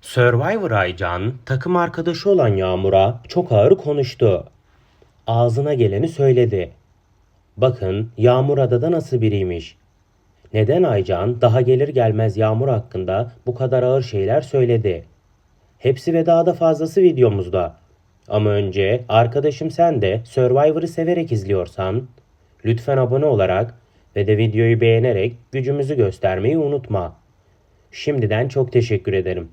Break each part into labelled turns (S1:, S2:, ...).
S1: Survivor Aycan takım arkadaşı olan Yağmur'a çok ağır konuştu. Ağzına geleni söyledi. Bakın Yağmur adada nasıl biriymiş. Neden Aycan daha gelir gelmez Yağmur hakkında bu kadar ağır şeyler söyledi? Hepsi ve daha da fazlası videomuzda. Ama önce arkadaşım sen de Survivor'ı severek izliyorsan lütfen abone olarak ve de videoyu beğenerek gücümüzü göstermeyi unutma. Şimdiden çok teşekkür ederim.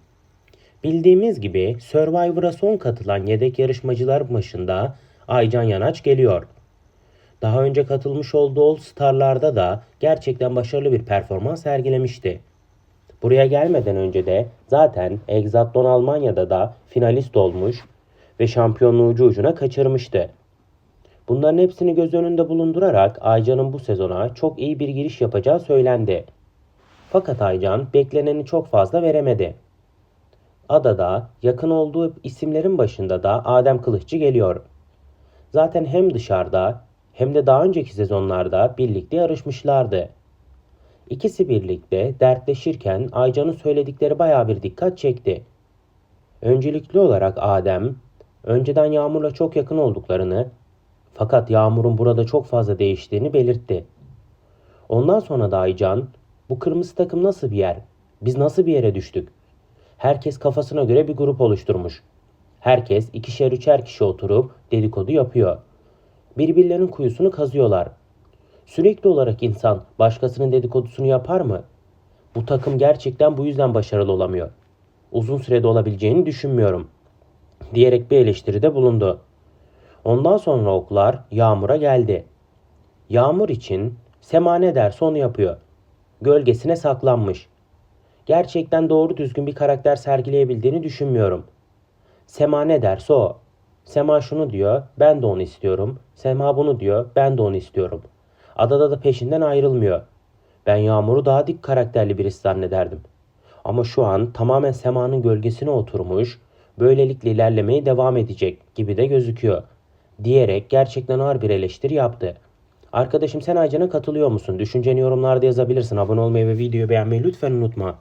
S1: Bildiğimiz gibi Survivor'a son katılan yedek yarışmacılar başında Aycan Yanaç geliyor. Daha önce katılmış olduğu All Star'larda da gerçekten başarılı bir performans sergilemişti. Buraya gelmeden önce de zaten Exatlon Almanya'da da finalist olmuş ve şampiyonluğu ucu ucuna kaçırmıştı. Bunların hepsini göz önünde bulundurarak Aycan'ın bu sezona çok iyi bir giriş yapacağı söylendi. Fakat Aycan bekleneni çok fazla veremedi. Adada yakın olduğu isimlerin başında da Adem Kılıççı geliyor. Zaten hem dışarıda hem de daha önceki sezonlarda birlikte yarışmışlardı. İkisi birlikte dertleşirken Aycan'ın söyledikleri baya bir dikkat çekti. Öncelikli olarak Adem, önceden Yağmur'la çok yakın olduklarını fakat Yağmur'un burada çok fazla değiştiğini belirtti. Ondan sonra da Aycan, bu kırmızı takım nasıl bir yer? Biz nasıl bir yere düştük? Herkes kafasına göre bir grup oluşturmuş. Herkes ikişer üçer kişi oturup dedikodu yapıyor. Birbirlerinin kuyusunu kazıyorlar. Sürekli olarak insan başkasının dedikodusunu yapar mı? Bu takım gerçekten bu yüzden başarılı olamıyor. Uzun sürede olabileceğini düşünmüyorum. Diyerek bir eleştiride bulundu. Ondan sonra oklar Yağmur'a geldi. Yağmur için Sema ne derse onu yapıyor. Gölgesine saklanmış. Gerçekten doğru düzgün bir karakter sergileyebildiğini düşünmüyorum. Sema ne derse o. Sema şunu diyor, ben de onu istiyorum. Sema bunu diyor, ben de onu istiyorum. Adada da peşinden ayrılmıyor. Ben Yağmur'u daha dik karakterli birisi zannederdim. Ama şu an tamamen Sema'nın gölgesine oturmuş, böylelikle ilerlemeye devam edecek gibi de gözüküyor. Diyerek gerçekten ağır bir eleştiri yaptı. Arkadaşım sen Aycan'a katılıyor musun? Düşünceni yorumlarda yazabilirsin. Abone olmayı ve videoyu beğenmeyi lütfen unutma.